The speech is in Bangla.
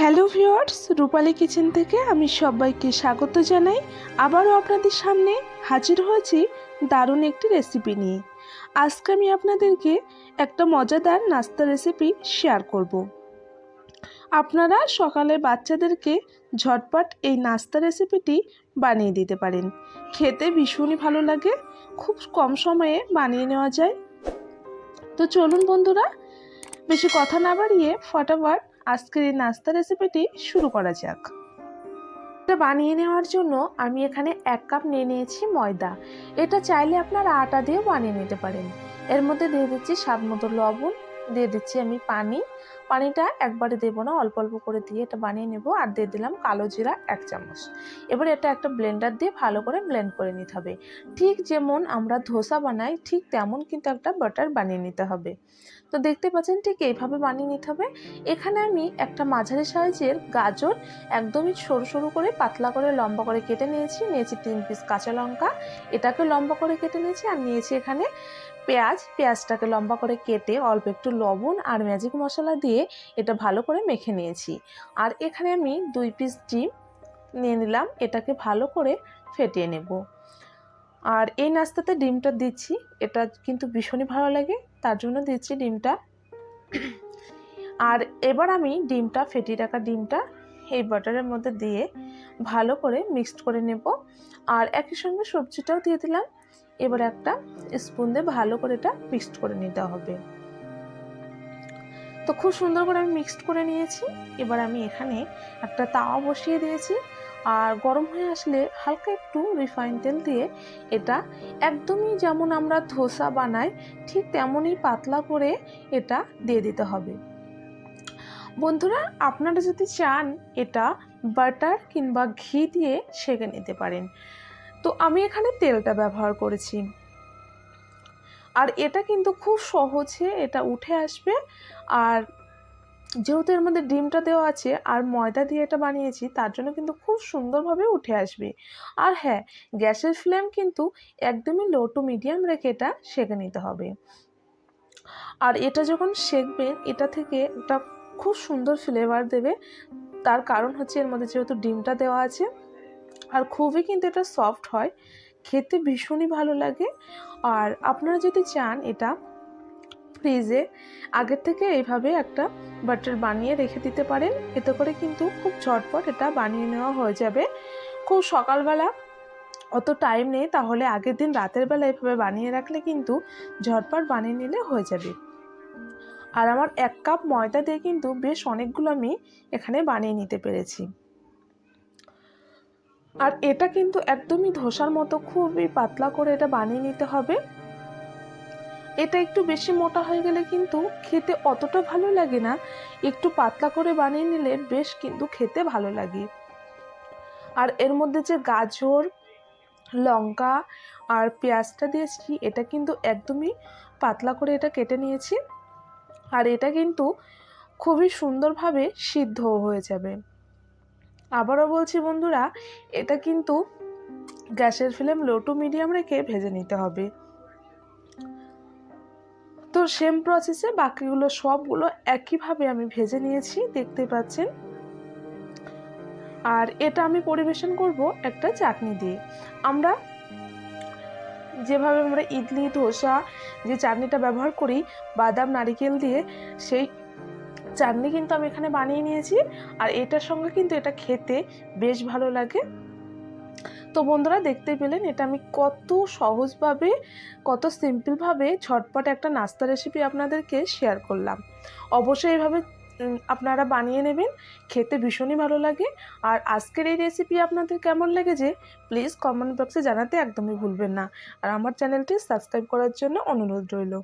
হ্যালো ভিওয়ার্স রূপালী কিচেন থেকে আমি সবাইকে স্বাগত জানাই। আবারও আপনাদের সামনে হাজির হয়েছি দারুণ একটি রেসিপি নিয়ে। আজকে আমি আপনাদেরকে একটা মজাদার নাস্তা রেসিপি শেয়ার করব। আপনারা সকালে বাচ্চাদেরকে ঝটপট এই নাস্তা রেসিপিটি বানিয়ে দিতে পারেন। খেতে ভীষণই ভালো লাগে, খুব কম সময়ে বানিয়ে নেওয়া যায়। তো চলুন বন্ধুরা, বেশি কথা না বাড়িয়ে ফটাফট আজকের এই নাস্তা রেসিপিটি শুরু করা যাক। এটা বানিয়ে নেওয়ার জন্য আমি এখানে এক কাপ নিয়ে নিয়েছি ময়দা। এটা চাইলে আপনারা আটা দিয়েও বানিয়ে নিতে পারেন। এর মধ্যে দিয়ে দিচ্ছি স্বাদ মতো লবণ, দিয়ে দিচ্ছি আমি পানি। পানিটা একবারে দেবো না, অল্প অল্প করে দিয়ে এটা বানিয়ে নেব আর দিয়ে দিলাম কালো জিরা এক চামচ। এবার এটা একটা ব্লেন্ডার দিয়ে ভালো করে ব্লেন্ড করে নিতে হবে। ঠিক যেমন আমরা ধোসা বানাই, ঠিক তেমন কিন্তু একটা বাটার বানিয়ে নিতে হবে। তো দেখতে পাচ্ছেন ঠিক এইভাবে বানিয়ে নিতে হবে। এখানে আমি একটা মাঝারি সাইজের গাজর একদমই সরু সরু করে পাতলা করে লম্বা করে কেটে নিয়েছি। নিয়েছি তিন পিস কাঁচা লঙ্কা। এটাকে লম্বা করে কেটে নিয়েছি আর নিয়েছি এখানে পেঁয়াজ। পেঁয়াজটাকে লম্বা করে কেটে অল্প একটু লবণ আর ম্যাজিক মশলা দিয়ে এটা ভালো করে মেখে নিয়েছি। আর এখানে আমি দুই পিস ডিম নিয়ে নিলাম। এটাকে ভালো করে ফেটিয়ে নেব। আর এই নাস্তাতে ডিমটা দিচ্ছি। এটা কিন্তু ভীষণই ভালো লাগে। তার জন্য দিচ্ছি ডিমটা। আর এবার আমি ডিমটা, ফেটিয়ে রাখা ডিমটা এই বাটারের মধ্যে দিয়ে ভালো করে মিক্সড করে নেব। আর একই সঙ্গে সবজিটাও দিয়ে দিলাম। এবার একটা স্পুন দিয়ে ভালো করে এটা মিক্সড করে নিতে হবে। তো খুব সুন্দর করে আমি মিক্সড করে নিয়েছি। এবার আমি এখানে একটা তাওয়া বসিয়ে দিয়েছি। আর গরম হয়ে আসলে হালকা একটু রিফাইন তেল দিয়ে এটা একদমই যেমন আমরা ধোসা বানাই, ঠিক তেমনই পাতলা করে এটা দিয়ে দিতে হবে। বন্ধুরা, আপনারা যদি চান এটা বাটার কিংবা ঘি দিয়ে সেঁকে নিতে পারেন। তো আমি এখানে তেলটা ব্যবহার করেছি। আর এটা কিন্তু খুব সহজে এটা উঠে আসবে। আর যেহেতু এর মধ্যে ডিমটা দেওয়া আছে আর ময়দা দিয়ে এটা বানিয়েছি, তার জন্য কিন্তু খুব সুন্দরভাবে উঠে আসবে। আর হ্যাঁ গ্যাসের ফ্লেম কিন্তু একদমই লো টু মিডিয়াম রেখে এটা সেঁকে নিতে হবে। আর এটা যখন সেঁকবেন এটা থেকে একটা খুব সুন্দর ফ্লেভার দেবে। তার কারণ হচ্ছে এর মধ্যে যেহেতু ডিমটা দেওয়া আছে, আর খুবই কিন্তু এটা সফট হয়, খেতে ভীষণই ভালো লাগে। আর আপনারা যদি চান এটা ফ্রিজে আগের থেকে এইভাবে একটা বাটার বানিয়ে রেখে দিতে পারেন। এতে করে কিন্তু খুব ঝটপট এটা বানিয়ে নেওয়া হয়ে যাবে। খুব সকালবেলা অত টাইম নেই, তাহলে আগের দিন রাতের বেলা এভাবে বানিয়ে রাখলে কিন্তু ঝটপট বানিয়ে নিলে হয়ে যাবে। আর আমার এক কাপ ময়দা দিয়ে কিন্তু বেশ অনেকগুলো আমি এখানে বানিয়ে নিতে পেরেছি। আর এটা কিন্তু একদমই ধোসার মতো খুবই পাতলা করে এটা বানিয়ে নিতে হবে। এটা একটু বেশি মোটা হয়ে গেলে কিন্তু খেতে অতটা ভালো লাগে না। একটু পাতলা করে বানিয়ে নিলে বেশ কিন্তু খেতে ভালো লাগে। আর এর মধ্যে যে গাজর, লঙ্কা আর পেঁয়াজটা দিয়েছি, এটা কিন্তু একদমই পাতলা করে এটা কেটে নিয়েছি। আর এটা কিন্তু খুবই সুন্দরভাবে সিদ্ধ হয়ে যাবে। আবারও বলছি বন্ধুরা, এটা কিন্তু গ্যাসের ফ্লেম লো টু মিডিয়াম রেখে ভেজে নিতে হবে। তো সেম প্রসেসে বাকিগুলো সবগুলো একইভাবে আমি ভেজে নিয়েছি, দেখতে পাচ্ছেন। আর এটা আমি পরিবেশন করব একটা চাটনি দিয়ে। আমরা যেভাবে আমরা ইডলি, ধোসা যে চাটনিটা ব্যবহার করি, বাদাম, নারিকেল দিয়ে, সেই চাটনি কিন্তু আমি এখানে বানিয়ে নিয়েছি। আর এটার সঙ্গে কিন্তু এটা খেতে বেশ ভালো লাগে। তো বন্ধুরা দেখতে পেলেন এটা আমি কত সহজভাবে, কত সিম্পলভাবে ঝটপট একটা নাস্তা রেসিপি আপনাদেরকে শেয়ার করলাম। অবশ্যই এভাবে আপনারা বানিয়ে নেবেন, খেতে ভীষণই ভালো লাগে। আর আজকের এই রেসিপি আপনাদের কেমন লেগেছে প্লিজ কমেন্ট বক্সে জানাতে একদমই ভুলবেন না। আর আমার চ্যানেলটি সাবস্ক্রাইব করার জন্য অনুরোধ রইল।